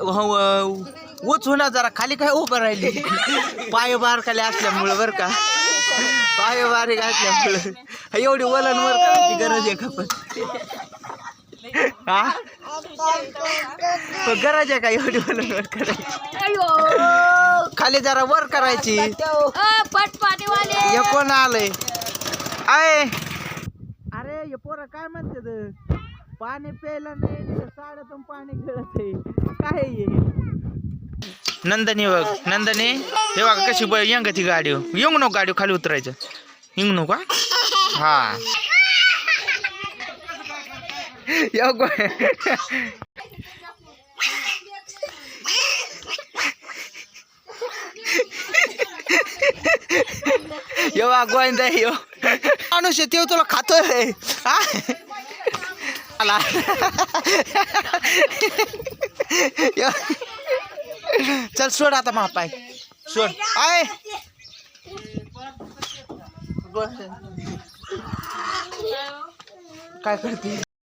उच होणार जरा खाली काय उभं राहिली? पाय बार खाली असल्यामुळं बरं का. पाय बारीक असल्यामुळं. एवढी वलन वर करायची गरज आहे का पण? हा? पण गरज आहे का एवढी वलन वर करायची? खाली जरा वर करायची. हे कोण आलंय? आय. अरे हे पोरं काय म्हणते पाणी प्यायला नाही साड्यातून पाणी खेळत आहे. काय आहे हे? नंदनी बघ नंदनी हे बघ कशी ब यंग ती गाडी. येऊ नको गाडी खाली उतरायचं. येऊ नको हा? हा येऊ गो यो बा यो. माणूस आहे ते तुला खातोय. हा? आला. चल सोड आता महापाय. सोड. आय. काय करते?